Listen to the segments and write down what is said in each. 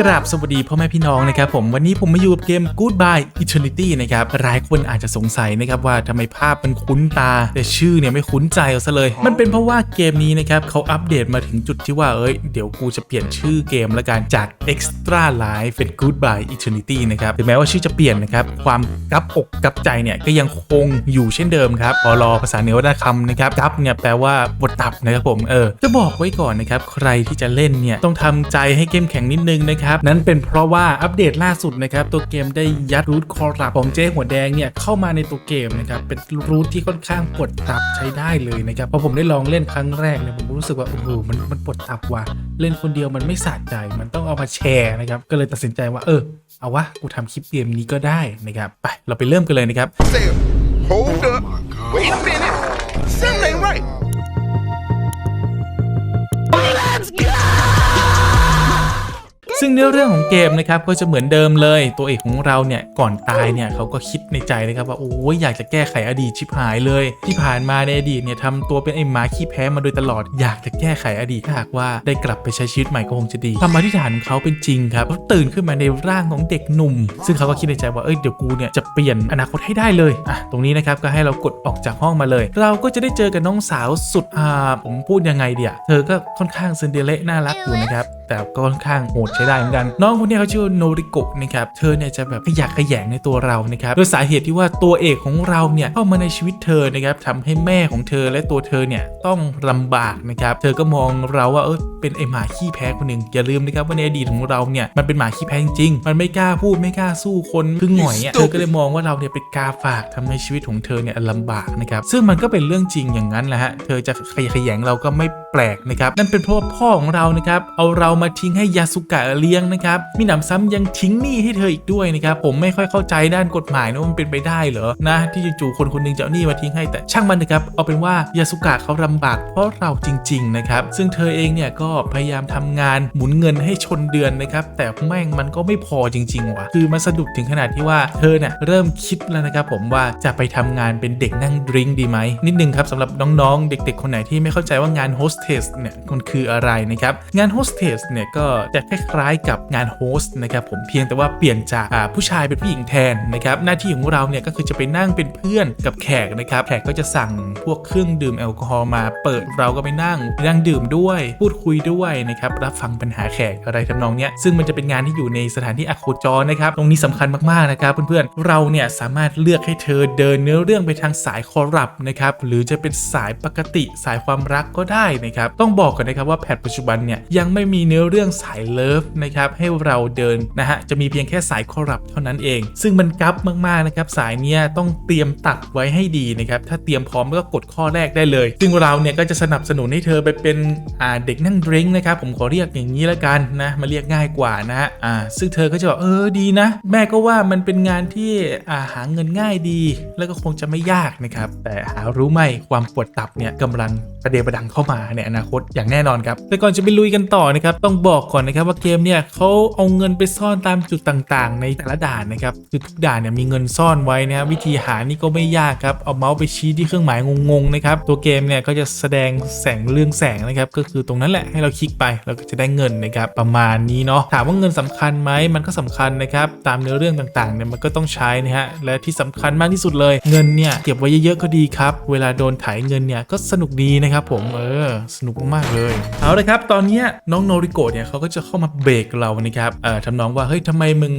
กราบสวัสดีพ่อแม่พี่น้องนะครับผมวันนี้ผมมาอยู่กับเกม Goodbye Eternity นะครับหลายคนอาจจะสงสัยนะครับว่าทำไมภาพมันคุ้นตา แต่ชื่อเนี่ยไม่คุ้นใจเอาซะเลย มันเป็นเพราะว่าเกมนี้นะครับเขาอัปเดตมาถึงจุดที่ว่าเอ้ยเดี๋ยวกูจะเปลี่ยนชื่อเกมละกันจาก Extra Life เป็น Goodbye Eternity นะครับถึงแม้ว่าชื่อจะเปลี่ยนนะครับความกับอกกับใจเนี่ยก็ยังคงอยู่เช่นเดิมครับพอรอภาษาเนือวัฒนคำนะครับกับเนี่ยแปลว่าบทตับนะครับผมเออจะบอกไว้ก่อนนะครับใครที่จะเล่นเนี่ยต้องทำใจให้เข้มแข็งนิดนึงนะครับนั่นเป็นเพราะว่าอัปเดตล่าสุดนะครับ ตัวเกมได้ยัดรูทคอร์รัปของเจ๊หัวแดงเนี่ย เข้ามาในตัวเกมนะครับ เป็นรูทที่ค่อนข้างปวดตับใช้ได้เลยนะครับพอผมได้ลองเล่นครั้งแรกเนี่ยผมรู้สึกว่าโอ้โหมันมันปวดตับว่ะเล่นคนเดียวมันไม่สะใจมันต้องเอามาแชร์นะครับก็เลยตัดสินใจว่าเออเอาวะกูทำคลิปเกมนี้ก็ได้นะครับไปเราไปเริ่มกันเลยนะครับ hold up. Wait a minute. ซึ่งเนื้อเรื่องของเกมนะครับก็จะเหมือนเดิมเลย ตัวเอกของเราเนี่ยก่อนตายเนี่ยเขาก็คิดในใจนะครับว่าโอ้ยอยากจะแก้ไขอดีตชิบหายเลย ที่ผ่านมาในอดีตเนี่ยทำตัวเป็นไอ้หมาขี้แพ้มาโดยตลอดอยากจะแก้ไขอดีตถ้าหากว่าได้กลับไปใช้ชีวิตใหม่ก็คงจะดีคำอธิษฐานของเขาเป็นจริงครับเขาตื่นขึ้นมาในร่างของเด็กหนุ่ม ซึ่งเขาก็คิดในใจว่าเอ้ยเดี๋ยวกูเนี่ยจะเปลี่ยนอนาคตให้ได้เลยอะตรงนี้นะครับก็ให้เรากดออกจากห้องมาเลย เราก็จะได้เจอกับน้องสาวสุดอ่าผมพูดยังไงเดียเธอก็ค่อนข้างซินเดเรลล่าน่ารักอยู่นะครับ แต่ก็ค่อนข้างโหดใช้ได้เหมือนกัน น้องคนนี้เขาชื่อว่าโนริโกะนะครับเธอเนี่ยจะแบบขยักขยงในตัวเรานะครับโดยสาเหตุที่ว่าตัวเอกของเราเนี่ยเข้ามาในชีวิตเธอนะครับทำให้แม่ของเธอและตัวเธอเนี่ยต้องลำบากนะครับเธอก็มองเราว่าเออเป็นไอหมาขี้แพ้คนหนึ่งอย่าลืมนะครับว่าในอดีตของเราเนี่ยมันเป็นหมาขี้แพ้จริงๆมันไม่กล้าพูดไม่กล้าสู้คนพึ่งหน่อยอะเธอก็เลยมองว่าเราเนี่ยเป็นกาฝากทำให้ชีวิตของเธอเนี่ยลำบากนะครับซึ่งมันก็เป็นเรื่องจริงอย่างนั้นแหละฮะเธอจะขยะแขยงเราก็ไม่แปลกนะครับนั่นเป็นเพราะว่าพ่อของเรานะครับเอาเรามาทิ้งให้ยาสุกะเลี้ยงนะครับมีหนำซ้ำยังทิ้งหนี้ให้เธออีกด้วยนะครับผมไม่ค่อยเข้าใจด้านกฎหมายนะว่ามันเป็นไปได้เหรอนะที่จู่ๆคนคนหนึงจะเอาหนี้มาทิ้งให้แต่ช่างมันนะครับเอาเป็นว่ายาสุกะเขาลำบากเพราะเราจริง ๆ นะครับซึ่งเธอเองเนี่ยก็พยายามทำงานหมุนเงินให้ชนเดือนนะครับแต่แม่งมันก็ไม่พอจริง ๆ ว่ะ คือมันสะดุดถึงขนาดที่ว่าเธอเนี่ยเริ่มคิดแล้วนะครับผมว่าจะไปทำงานเป็นเด็กนั่งดริงดีไหมนิดนึงครับสำหรับน้องๆ เด็ก ๆ คนไหนที่ไม่เข้าใจว่างานโฮสเทสเนี่ยมันคืออะไรนะครับงานโฮสเทสเนี่ยก็จะคล้ายๆกับงานโฮสต์นะครับผมเพียงแต่ว่าเปลี่ยนจากผู้ชายเป็นผู้หญิงแทนนะครับหน้าที่ของเราเนี่ยก็คือจะไปนั่งเป็นเพื่อนกับแขกนะครับแขกก็จะสั่งพวกเครื่องดื่มแอลกอฮอล์มาเปิดเราก็ไปนั่งนั่งดื่มด้วย พูดคุยด้วยนะครับรับฟังปัญหาแขกอะไรทำนองเนี้ยซึ่งมันจะเป็นงานที่อยู่ในสถานที่อโคจรนะครับตรงนี้สำคัญมากๆนะครับเพื่อนๆเราเนี่ยสามารถเลือกให้เธอเดินเนื้อเรื่องไปทางสายคอรัปนะครับหรือจะเป็นสายปกติสายความรักก็ได้นะครับต้องบอกก่อนนะครับว่าแพทปัจจุบันเนี่ยยังไม่มีเนื้อเรื่องสายเลิฟนะครับให้เราเดินนะฮะจะมีเพียงแค่สายคอรัปเท่านั้นเอง ซึ่งมันกั๊บมากๆนะครับสายเนี้ยต้องเตรียมตัดไว้ให้ดีนะครับถ้าเตรียมพร้อมก็กดข้อแรกได้เลย ซึ่งเราเนี่ยก็จะสนับสนุนให้เธอไปเป็นอ่าเด็กนั่งดริงก์นะครับผมขอเรียกอย่างนี้ละกันนะมาเรียกง่ายกว่านะฮะอ่าซึ่งเธอก็จะบอกเออดีนะ แม่ก็ว่ามันเป็นงานที่อ่าหาเงินง่ายดี แล้วก็คงจะไม่ยากนะครับแต่หารู้ไหมความปวดตับเนี่ยกำลังประเดประดังเข้ามาในอนาคตอย่างแน่นอนครับแต่ก่อนจะไปลุยกันต่อนะครับต้ององบอกก่อนนะครับว่าเกมเนี่ยเขาเอาเงินไปซ่อนตามจุดต่างๆ ในแต่ละด่านนะครับคือทุกด่านเนี่ยมีเงินซ่อนไว้นะครับวิธีหานี่ก็ไม่ยากครับเอาเมาส์ไปชี้ที่เครื่องหมายงงๆนะครับตัวเกมเนี่ยก็จะแสดงแสงเรื่องแสงนะครับก็คือตรงนั้นแหละให้เราคลิกไปเราก็จะได้เงินนะครับประมาณนี้เนาะถามว่าเงินสำคัญไหมมันก็สำคัญนะครับตามเนื้อเรื่องต่างๆเนี่ยมันก็ต้องใช้นะฮะและที่สำคัญมากที่สุดเลย เงินเนี่ยเก็บไว้เยอะๆก็ดีครับเวลาโดนไถเงินเนี่ยก็สนุกดีนะครับผมเออสนุกมากๆเลย เอาเลยครับตอนนี้น้องโนริโกะเนี่ยเขาก็จะเข้ามาเบรกเรานะครับเอ่อทำนองว่าเฮ้ยทำไมมึง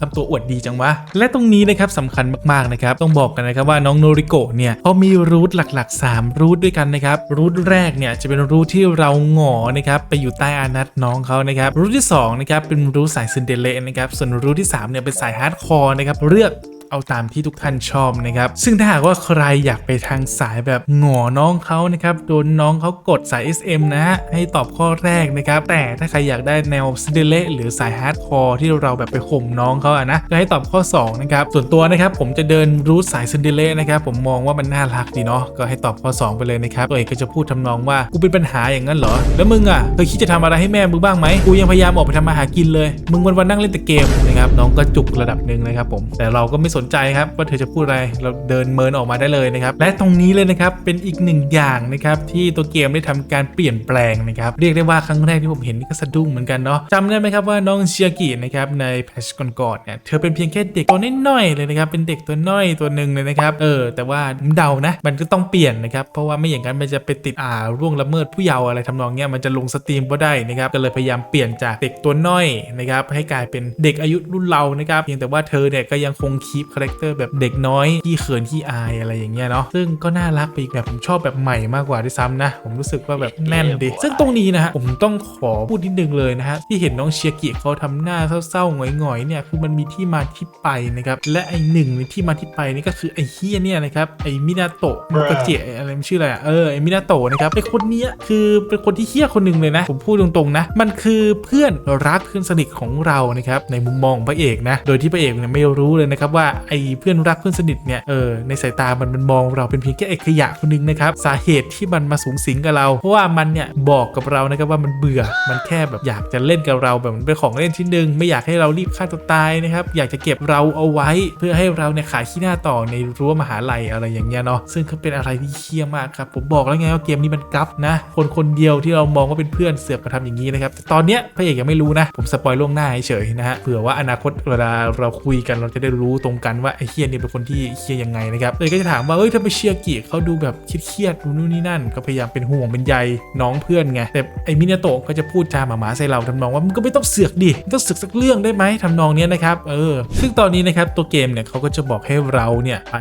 ทำตัวอวดดีจังวะ และตรงนี้นะครับสำคัญมากๆนะครับต้องบอกกันนะครับว่าน้องโนริโกะเนี่ยเขามีรูทหลักๆ 3 รูทด้วยกันนะครับรูทแรกเนี่ยจะเป็นรูทที่เราหงอนะครับไปอยู่ใต้อานัตน้องเขานะครับรูทที่2นะครับเป็นรูทสายซินเดเลนะครับส่วนรูทที่3เนี่ยเป็นสายฮาร์ดคอร์นะครับเลือก เอาตามที่ทุกท่านชอบนะครับ ซึ่งถ้าหากว่าใครอยากไปทางสายแบบหงอน้องเขานะครับโดนน้องเขากดสาย SM นะฮะให้ตอบข้อแรกนะครับ แต่ถ้าใครอยากได้แนวซินเดเลหรือสายฮาร์ดคอร์ที่เราแบบไปข่มน้องเขาอะนะก็ให้ตอบข้อ2นะครับส่วนตัวนะครับผมจะเดินรูทสายซินเดเลนะครับผมมองว่ามันน่ารักดีเนาะก็ให้ตอบข้อ 2 ไปเลยนะครับตัวเอกก็จะพูดทำนองว่ากูเป็นปัญหาอย่างนั้นเหรอ แล้วมึงอะเคยคิดจะทำอะไรให้แม่มึงบ้างไหมกูยังพยายามออกไปทำมาหากินเลย มึงวันๆนั่งเล่นแต่เกมนะครับน้องก็จุกระดับหนึ่งนะครับผมแต่เราก็ไม่สนใจครับว่าเธอจะพูดอะไรเราเดินเมินออกมาได้เลยนะครับ และตรงนี้เลยนะครับเป็นอีกหนึ่งอย่างนะครับที่ตัวเกมได้ทำการเปลี่ยนแปลงนะครับเรียกได้ว่าครั้งแรกที่ผมเห็นนี่ก็สะดุ้งเหมือนกันเนาะจำได้ไหมครับว่าน้องเชียกินะครับในแพชก่อนๆเนี่ยเธอเป็นเพียงแค่เด็กตัวน้อยๆเลยนะครับเป็นเด็กตัวน้อยตัวหนึ่งเลยนะครับเออ แต่ว่าเดานะ มันก็ต้องเปลี่ยนนะครับเพราะว่าไม่อย่างนั้นมันจะไปติดอ่าร่วงละเมิดผู้เยาว์อะไรทำนองเนี้ยมันจะลงสตรีมก็ได้นะครับก็เลยพยายามเปลี่ยนจากเด็กตัวน้อยนะครับให้กลายเป็นเด็กอายุรุ่นเรานะครับเพียงแต่ว่าเธอเนี่ยก็ยังคงคีปคาแรคเตอร์แบบเด็กน้อยที่เขินที่อายอะไรอย่างเงี้ยเนาะซึ่งก็น่ารักไปอีกแบบผมชอบแบบใหม่มากกว่าด้วยซ้ำนะ ผมรู้สึกว่าแบบแน่นดีซึ่งตรงนี้นะฮะผมต้องขอพูดนิดนึงเลยนะฮะที่เห็นน้องเชียกิเขาทำหน้าเศร้าๆหงอยๆเนี่ยคือมันมีที่มาที่ไปนะครับและไอหนึ่งในที่มาที่ไปนี่ก็คือไอเฮียเนี่ยนะครับไอมินาโตะมุกาเจะอะไรมันชื่ออะไรอะเออไอมินาโตะนะครับไอคนเนี้ยคือเป็นคนที่เฮี้ยคนหนึ่งเลยนะ ผมพูดตรงๆนะ มันคือเพื่อนรักเพื่อนสนิทของเรานะครับในมุมมองของพระเอกนะ โดยที่พระเอกเนี่ยไม่รู้เลยนะครับว่าไอ้เพื่อนรักเพื่อนสนิทเนี่ยเออในสายตามันมันมองเราเป็นเพียงแค่ไอขยะคนหนึงนะครับสาเหตุที่มันมาสูงสิงกับเรา เพราะว่ามันเนี่ยบอกกับเรานะครับว่ามันเบื่อมันแค่แบบอยากจะเล่นกับเราแบบมันเป็นของเล่นชิ้นหนึ่งไม่อยากให้เรารีบฆ่าตัวตายนะครับอยากจะเก็บเราเอาไว้ เพื่อให้เราเนี่ยขายขี้หน้าต่อในรั้วมหาลัยอะไรอย่างเงี้ยเนาะซึ่งก็เป็นอะไรที่เคี้ยมากครับผมบอกแล้วไงว่าเกมนี้มันกัฟนะ คนคนเดียวที่เรามองว่าเป็นเพื่อนเสือกมาทำอย่างนี้นะครับตอนเนี้ยพระเอกยังไม่รู้นะ ผมสปอยล่วงหน้าเฉยนะฮะเผื่อว่าอนาคตเวลาเราคุยกันเราจะได้รู้ตรงกันว่าไอ้เฮียเนี่ยเป็นคนที่เฮียยังไงนะครับเลยก็จะถามว่าเอ้ยถ้าไปเชียร์กิเขาดูแบบเครียดๆดูนู่นนี่นั่น ก็พยายามเป็นห่วงเป็นใยน้องเพื่อนไงแต่ไอ้มินาโตะก็จะพูดจาหมาๆใส่เราทำนองว่ามึงก็ไม่ต้องเสือกดิต้องเสือกสักเรื่องได้ไหมทำนองเนี้ยนะครับเออซึ่งตอนนี้นะครับตัวเกมเนี่ยเขาก็จะบอกให้เราเนี่ยไป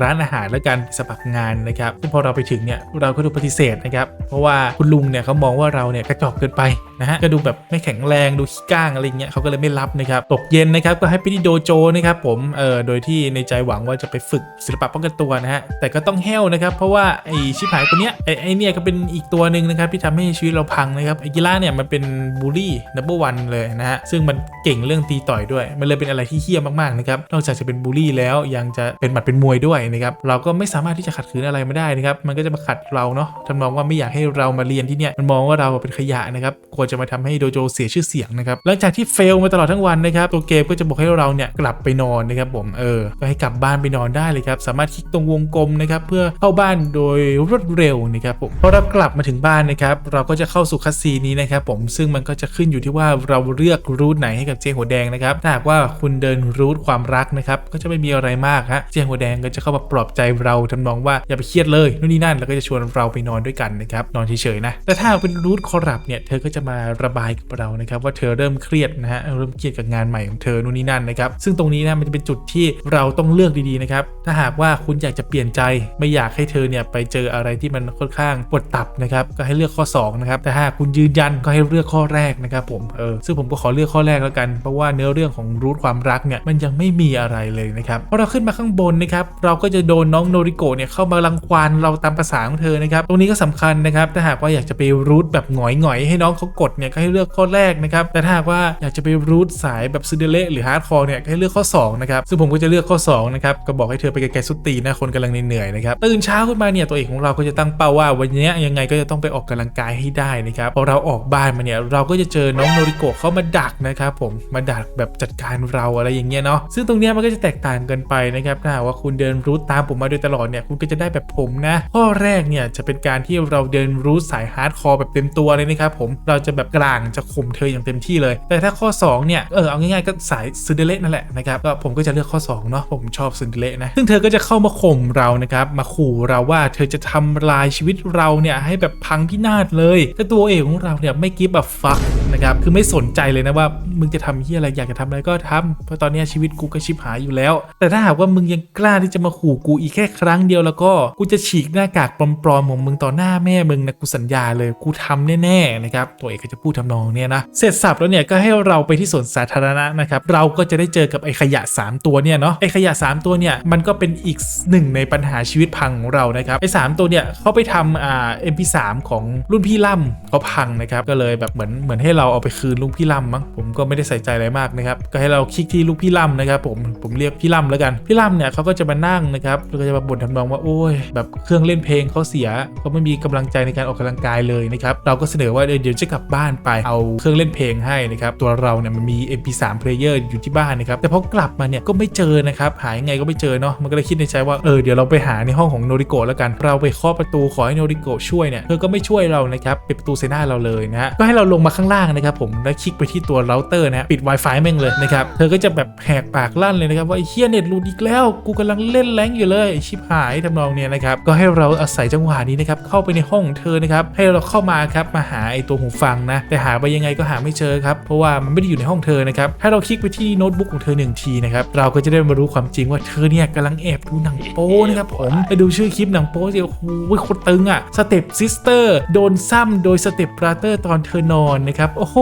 ร้านอาหารแล้วกันสมัครงานนะครับซึ่งพอเราไปถึงเนี่ยเราก็ถูกปฏิเสธนะครับเพราะว่าคุณลุงเนี่ยเขามองว่าเราเนี่ยกระจอกเกินไปนะฮะก็ดูแบบไม่แข็งแรงดูขี้ก้างอะไรเงี้ยเขาก็เลยไม่รับนะครับตกเย็นนะครับก็ให้ไปที่โดโจนะครับผมเออโดยที่ในใจหวังว่าจะไปฝึกศิลปะป้องกันตัวนะฮะ แต่ก็ต้องแห้วนะครับ เพราะว่าไอชิบหายคนเนี้ยไอไอเนี่ยก็เป็นอีกตัวหนึ่งนะครับที่ทำให้ชีวิตเราพังนะครับไอกิล่าเนี่ยมันเป็นบูลลี่นับเบิลวันเลยนะฮะ ซึ่งมันเก่งเรื่องตีต่อยด้วย มันเลยเป็นอะไรที่เฮี้ยมากๆนะครับ นอกจากจะเป็นบูลลี่แล้วยังจะเป็นหมัดเป็นมวยด้วยนะครับ เราก็ไม่สามารถที่จะขัดขืนอะไรไม่ได้นะครับ มันก็จะมาขัดเราเนาะทำนองว่าไม่อยากให้เรามาเรียนที่เนี่ย มันมองว่าเราเป็นขยะนะครับกลัวจะมาทำให้โดโจเสียชื่อเสียงนะครับ หลังจากที่เฟลมาตลอดทั้งวันนะครับ ตัวเกมก็จะบอกให้เราเนี่ยกลับไปนอนนะครับผมเออก็ให้กลับบ้านไปนอนได้เลยครับ สามารถคลิกตรงวงกลมนะครับเพื่อเข้าบ้านโดยรวดเร็วนะครับผมพอเรากลับมาถึงบ้านนะครับเราก็จะเข้าสู่คัสซีนี้นะครับผมซึ่งมันก็จะขึ้นอยู่ที่ว่าเราเลือกรูทไหนให้กับเจหัวแดงนะครับถ้าหากว่าคุณเดินรูทความรักนะครับก็จะไม่มีอะไรมากฮะเจหัวแดงก็จะเข้ามาปลอบใจเราทำนองว่าอย่าไปเครียดเลยนู่นนี่นั่นแล้วก็จะชวนเราไปนอนด้วยกันนะครับนอนเฉยๆนะแต่ถ้าเป็นรูทคอรับเนี่ยเธอก็จะมาระบายกับเรานะครับว่าเธอเริ่มเครียดนะฮะเริ่มเครียดกับงานใหม่ของเธอนู่นนี่นั่นนะครับซึ่งตรงนี้นะมันจะเป็นจุดที่เราต้องเลือกดีๆนะครับ ถ้าหากว่าคุณอยากจะเปลี่ยนใจ ไม่อยากให้เธอเนี่ยไปเจออะไรที่มันค่อนข้างปวดตับนะครับ ก็ให้เลือกข้อ2นะครับ แต่ถ้าหากคุณยืนยันก็ให้เลือกข้อแรกนะครับผม เออ ซึ่งผมก็ขอเลือกข้อแรกแล้วกัน เพราะว่าเนื้อเรื่องของรูทความรักเนี่ยมันยังไม่มีอะไรเลยนะครับ พอเราขึ้นมาข้างบนนะครับ เราก็จะโดนน้องโนริโกะเนี่ยเข้ามารังควานเราตามภาษาของเธอนะครับ ตรงนี้ก็สำคัญนะครับ ถ้าหากว่าอยากจะไปรูทแบบหงอยๆให้น้องเขากดเนี่ยก็ให้เลือกข้อแรกนะครับ แต่ถ้าหากว่าอยากจะไปรูทสายแบบซิเดเลหรือฮาร์ดคอร์เนี่ยก็ให้เลือกข้อ2นะครับซึ่งผมก็จะเลือกข้อ2นะครับก็บอกให้เธอไปไกลๆสุดตีนะคนกำลังเหนื่อยนะครับตื่นเช้าขึ้นมาเนี่ยตัวเอกของเราก็จะตั้งเป้าว่าวันนี้ยังไงก็จะต้องไปออกกำลังกายให้ได้นะครับพอเราออกบ้านมาเนี่ยเราก็จะเจอน้องโนริโกะเข้ามาดักนะครับผมมาดักแบบจัดการเราอะไรอย่างเงี้ยเนาะซึ่งตรงเนี้ยมันก็จะแตกต่างกันไปนะครับถ้าว่าคุณเดินรูทตามผมมาโดยตลอดเนี่ยคุณก็จะได้แบบผมนะข้อแรกเนี่ยจะเป็นการที่เราเดินรูทสายฮาร์ดคอร์แบบเต็มตัวเลยนะครับผมเราจะแบบกลางจะข่มเธออย่างเต็มที่เลย แต่ถ้าข้อ2เนี่ยเออเอาง่ายๆก็สายซินเดเลนั่นแหละนะครับก็ผมก็จะเลือกข้อ2เนาะผมชอบซินเดอเรลนะซึ่งเธอก็จะเข้ามาข่มเรานะครับมาขู่เราว่าเธอจะทำลายชีวิตเราเนี่ยให้แบบพังพินาศเลย แต่ตัวเอกของเราเนี่ยไม่กิฟแบบฟักนะครับ คือไม่สนใจเลยนะว่ามึงจะทำที่อะไรอยากจะทำอะไรก็ทำเพราะตอนนี้ชีวิตกูก็ชิบหายอยู่แล้ว แต่ถ้าหากว่ามึงยังกล้าที่จะมาขู่กูอีกแค่ครั้งเดียวแล้วก็กูจะฉีกหน้ากากปลอมๆของมึงต่อหน้าแม่มึงนะกูสัญญาเลยกูทำแน่ๆนะครับตัวเอกก็จะพูดทำนองเนี่ยนะเสร็จสับแล้วเนี่ยก็ให้เราไปที่สวนสาธารณะนะครับเราก็จะได้เจอกับไอ้ขยะ 3 ตัวเนี่ยเนาะไอ้ขยะ 3 ตัวเนี่ยมันก็เป็นอีกหนึ่งในปัญหาชีวิตพังของเรานะครับไอ้สามตัวเนี่ยเขาไปทำอ่า MP3 ของรุ่นพี่ล่ำเขาพังนะครับก็เลยแบบเหมือนเหมือนให้เราเอาไปคืนลุงพี่ล่ำมั้งผมก็ไม่ได้ใส่ใจอะไรมากนะครับก็ให้เราคลิกที่ลูกพี่ล่ำนะครับผมผมเรียกพี่ล่ำแล้วกันพี่ล่ำเนี่ยเขาก็จะมานั่งนะครับแล้วก็จะมาบ่นทำนองว่าโอ้ยแบบเครื่องเล่นเพลงเขาเสียเขาไม่มีกำลังใจในการออกกำลังกายเลยนะครับเราก็เสนอว่าเดี๋ยวจะกลับบ้านไปเอาเครื่องเล่นเพลงให้นะครับตัวเราเนี่ยมันมี MP3 player อยู่ที่บ้านนะครับแต่พอกลับมาเนี่ยก็ไม่เจอนะครับหายไงก็ไม่เจอเนาะมันก็เลยคิดในใจว่าเออเดี๋ยวเราไปหาในห้องของโนริโกะแล้วกันเราไปเคาะประตูขอให้โนริโกะช่วยเนี่ยเธอก็ไม่ช่วยเรานะครับปิดประตูใส่หน้าเราเลยนะฮะก็ให้เราลงมาข้างล่างนะครับผมแล้วคลิกไปที่ตัวเราเตอร์นะปิด Wi-Fi แม่งเลยนะครับเธอก็จะแบบแหกปากลั่นเลยนะครับว่าไอ้เฮียเน็ตหลุดอีกแล้ว กูกำลังเล่นแรงอยู่เลยชิบหายทำนองเนี้ยนะครับก็ให้เราอาศัยจังหวะนี้นะครับเข้าไปในห้องเธอนะครับให้เราเข้ามาครับมาหาไอ้ตัวหูฟังนะแต่หาไปยังไงก็หาไม่เจอครับเพราะว่ามันไม่ได้อยู่ในห้องเธอนะครับให้เราคลิกไปที่โน้ตบุ๊กของเธอหนึ่งทีนะครับเราก็จะได้มารู้ความจริงว่าเธอเนี่ยกำลังแอบดูหนังโป๊นะครับผมไปดูชื่อคลิปหนังโป๊สิโอ้โหโคตรตึงอะสเต็ปซิสเตอร์โดนซ้ำโดยสเต็ปบราเตอร์ตอนเธอนอนนะครับโอ้โห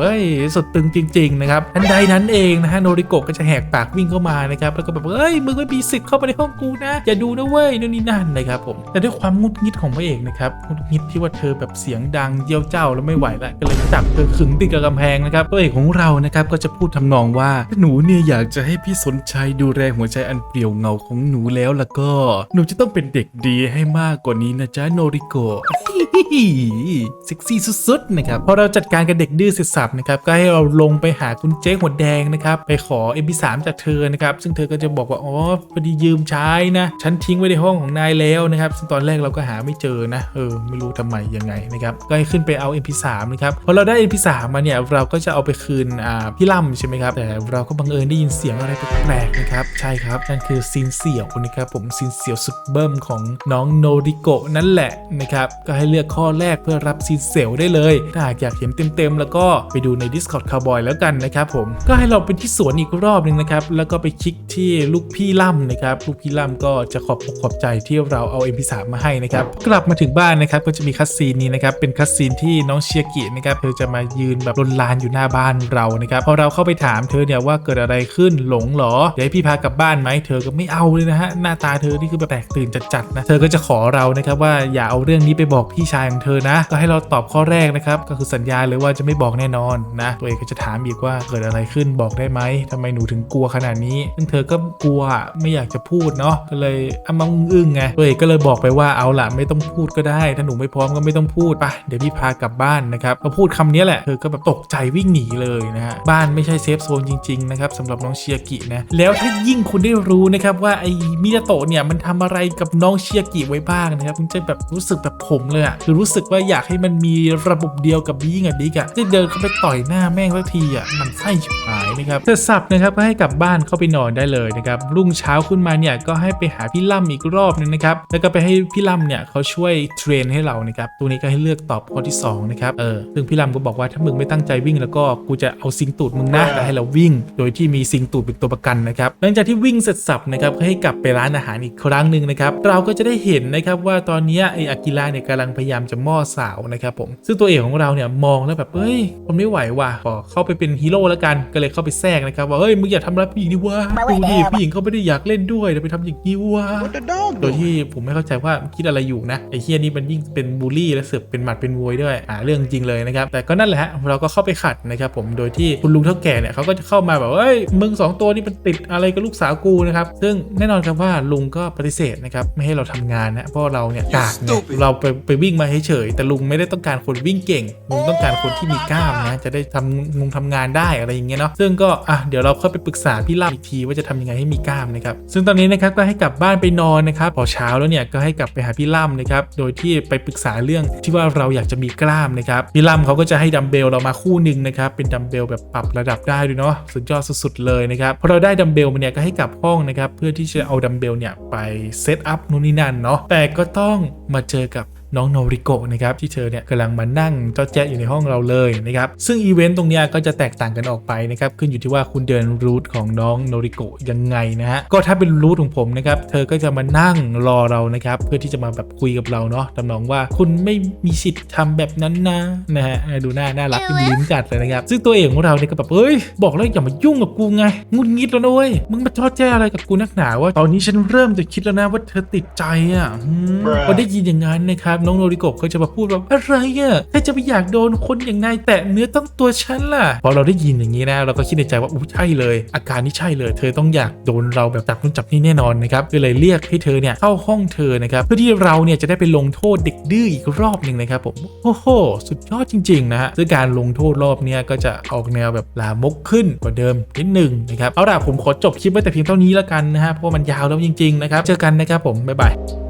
เฮ้ยสุดตึงจริง ๆ นะครับทันใดนั้นเองนะฮะโนริโกะก็จะแหกปากวิ่งเข้ามานะครับแล้วก็แบบเฮ้ยมึงไม่มีสิทธิ์เข้าไปในห้องกูนะอย่าดูนะเว้ยนู่นนี่นั่นนะครับผมแต่ด้วยความงุดงิดของพระเอกนะครับงุดงิดที่ว่าเธอแบบเสียงดังเยี่ยวเจ้าแล้วไม่ไหวล้วก็เลยจับเธอขึงติดกับกำแพงนะครับพระเอกของเรานะครับก็จะพูดทำนองว่าหนูเนี่ยอยากจะให้พี่สนใจดูแลหัวใจอันเปลี่ยวเงาของหนูแล้วแล้วก็ หนูจะต้องเป็นเด็กดีให้มากกว่านี้นะจ๊ะโนริโกะ เซ็กซี่สุดๆนะครับพอเราจัดการกับเด็กดื้อเสร็จสับนะครับก็ให้เราลงไปหาคุณเจ๊หัวแดงนะครับไปขอ MP3 จากเธอนะครับซึ่งเธอก็จะบอกว่าอ๋อพอดียืมใช้นะฉันทิ้งไว้ในห้องของนายแล้วนะครับซึ่งตอนแรกเราก็หาไม่เจอนะเออไม่รู้ทำไมยังไงนะครับก็ให้ขึ้นไปเอา MP3 นะครับพอเราได้ MP3 มาเนี่ยเราก็จะเอาไปคืนอ่าพี่ล่ำใช่ไหมครับแต่เราก็บังเอิญได้ยินเสียงอะไรแปลกๆนะครับใช่ครับนั่นคือซีนเสี่ยวนะครับผมซีนเสี่ยวสุดเบิ้มของน้องโนริโกะนั่นแหละนะครับก็ให้เลือกข้อแรกเพื่อรับซีนเซลได้เลย ถ้าหากอยากเห็นเต็มๆ แล้วก็ไปดูใน Discord Cowboy แล้วกันนะครับผม ก็ให้เราเป็นที่สวนอีกรอบหนึ่งนะครับ แล้วก็ไปคลิกที่ลูกพี่ล่ำนะครับ ลูกพี่ล่ำก็จะขอบอกขอบใจที่เราเอา MP3 มาให้นะครับ กลับมาถึงบ้านนะครับ ก็จะมีคัสซีนนี้นะครับ เป็นคัสซีนที่น้องเชียกินะครับ เธอจะมายืนแบบลนลานอยู่หน้าบ้านเรานะครับ พอเราเข้าไปถามเธอเนี่ยว่าเกิดอะไรขึ้น หลงเหรอ เดี๋ยวพี่พากลับบ้านไหม เธอก็ไม่เอาเลยนะฮะ หน้าตาเธอนี่คือแบบแตกตื่นจัดๆนะ เธอก็จะขอเรานะครับว่าอย่าเอาเรื่องนี้ไปบอกพี่ชายของเธอนะ ก็ให้เราตอบข้อแรกนะครับ ก็คือสัญญาเลยว่าจะไม่บอกแน่นอนนะ ตัวเองก็จะถามอีกว่าเกิดอะไรขึ้นบอกได้ไหมทำไมหนูถึงกลัวขนาดนี้ ซึ่งเธอก็กลัวไม่อยากจะพูดเนาะก็เลยอ้มังอึ้งไงตัวเองก็เลยบอกไปว่าเอาล่ะไม่ต้องพูดก็ได้ ถ้าหนูไม่พร้อมก็ไม่ต้องพูดไปเดี๋ยวพี่พากลับบ้านนะครับพอพูดคำนี้แหละเธอก็แบบตกใจวิ่งหนีเลยนะฮะบ้านไม่ใช่เซฟโซนจริงๆนะครับสำหรับน้องเชียกินะแล้วถ้ายิ่งคุณได้รู้นะครับว่าไอ้มิยาโตะเนี่ยมันทำอะไรกับน้องเชียกิไว้บ้างนะครับมันจะแบบรู้สึกแบบผมเลยอะคือรู้สึกว่าอยากให้มันมีระบบเดียวกับบีงอะดิกอะจะเดินเข้าไปต่อยหน้าแม่งสักทีอะมันไส้ชิบหายนะครับเสร็จสับนะครับก็ให้กลับบ้านเข้าไปนอนได้เลยนะครับรุ่งเช้าขึ้นมาเนี่ยก็ให้ไปหาพี่ล่ำอีกรอบนึงนะครับแล้วก็ไปให้พี่ล่ำเนี่ยเขาช่วยเทรนให้เรานะครับตัวนี้ก็ให้เลือกตอบข้อที่สองนะครับเออซึ่งพี่ล่ำก็บอกว่าถ้ามึงไม่ตั้งใจวิ่งแล้วก็กูจะเอาซิงตูดมึงนะแล้วให้เราวิ่ง โดยที่มีซิงตูดเป็นตัวประกันนะครับหลังจากที่วิ่งเสร็จสับนะครับก็ให้กลับไปร้านอาหารอีกครั้งหนึ่งนะครับเราก็จะได้เห็นนะครับว่าตอนนี้ไออากิระเนี่ยกำลังพยายามจะม่อสาวนะครับผม ซึ่งตัวเอกของเราเนี่ยมองแล้วแบบเฮ้ยผมไม่ไหวว่ะขอเข้าไปเป็นฮีโร่แล้วกันก็เลยเข้าไปแทรกนะครับว่าเฮ้ยมึงอย่าทำร้ายผู้หญิงดิวะดูดิผู้หญิงเขาไม่ได้อยากเล่นด้วยแต่ไปทำอย่างนี้วะ What the dog โดยที่ผมไม่เข้าใจว่าคิดอะไรอยู่นะไอ้เฮียนี่มันยิ่งเป็นบูลลี่และเสือกเป็นหมัดเป็นมวยด้วยอ่าเรื่องจริงเลยนะครับแต่ก็นั่นแหละฮะเราก็เข้าไปขัดนะครับผมโดยที่คุณลุงเท่าแก่เนี่ยเขาก็จะเข้ามาแบบว่าเอ้ยมึงสองตัวนี่มันติดอะไรกับลูกสาวกูนะครับซึ่งแน่นอนครับว่าลุงก็ปฏิเสธนะครับไม่ให้เราทำงานนะเพราะเราเนี่ยกากไง Stupid เราไปไปวิ่งมาเฉยๆแต่ลุงไม่ได้ต้องการคนวิ่งเก่งลุงต้องการคนที่มีกล้ามนะจะได้ทำงงทำงานได้อะไรอย่างเงี้ยเนาะซึ่งก็อะเดี๋ยวเราค่อยไปปรึกษาพี่ล่ำอีกทีว่าจะทำยังไงให้มีกล้ามนะครับซึ่งตอนนี้นะครับก็ให้กลับบ้านไปนอนนะครับพอเช้าแล้วเนี่ยก็ให้กลับไปหาพี่ล่ำนะครับโดยที่ไปปรึกษาเรื่องที่ว่าเราอยากจะมีกล้ามนะครับพี่ล่ำเขาก็จะให้ดัมเบลเรามาคู่หนึ่งนะครับเป็นดัมเบลแบบปรับระดับได้ด้วยเนาะสุดยอดสุดๆเลยนะครับพอเราได้ดัมเบลมาเนี่ยก็ให้กลับห้องนะครับเพื่อที่จะเอาดัมเบลเนี่ยไปเซตอัพนู่นนี่นั่นเนาะแต่ก็ต้องมาเจอกับ น้องโนริโกะนะครับที่เธอเนี่ยกำลังมานั่งเจ้าแจ๊ะอยู่ในห้องเราเลยนะครับซึ่งอีเวนต์ตรงเนี้ยก็จะแตกต่างกันออกไปนะครับขึ้นอยู่ที่ว่าคุณเดินรูทของน้องโนริโกะยังไงนะฮะก็ถ้าเป็นรูทของผมนะครับเธอก็จะมานั่งรอเรานะครับเพื่อที่จะมาแบบคุยกับเราเนาะทำนองว่าคุณไม่มีสิทธิ์ทำแบบนั้นนะนะฮะดูหน้าน่ารักลิ้มๆจัดเลยนะครับซึ่งตัวเอกของเราเนี่ยก็แบบเอ้ยบอกแล้วอย่ามายุ่งกับกูไงงุนงิดแล้วนะเว้ยมึงมาทอดแจ้อะไรกับกูนักหนาว่าตอนนี้ฉันเริ่มจะคิดแล้วนะว่าเธอติดใจอะอืม Bruh พอได้ยินอย่างนั้นนะครับน้องโนริโกะก็จะมาพูดว่าอะไรอะใครจะไปอยากโดนคนอย่างนายแตะเนื้อต้องตัวฉันล่ะ พอเราได้ยินอย่างนี้นะ เราก็คิดในใจว่าอู้ใช่เลย อาการนี้ใช่เลย เธอต้องอยากโดนเราแบบจับนู่นจับนี่แน่นอนนะครับก็เลยเรียกให้เธอเนี่ยเข้าห้องเธอนะครับเพื่อที่เราเนี่ยจะได้ไปลงโทษเด็กดื้ออีกรอบหนึ่งนะครับผมโอ้โหสุดยอดจริงๆนะฮะซึ่งการลงโทษรอบเนี้ยก็จะออกแนวแบบลามกขึ้นกว่าเดิมนิดหนึ่งนะครับเอาล่ะผมขอจบคลิปไว้แต่เพียงเท่านี้แล้วกันนะฮะเพราะมันยาวแล้วจริงๆนะครับเจอกันนะครับผมบ๊ายบาย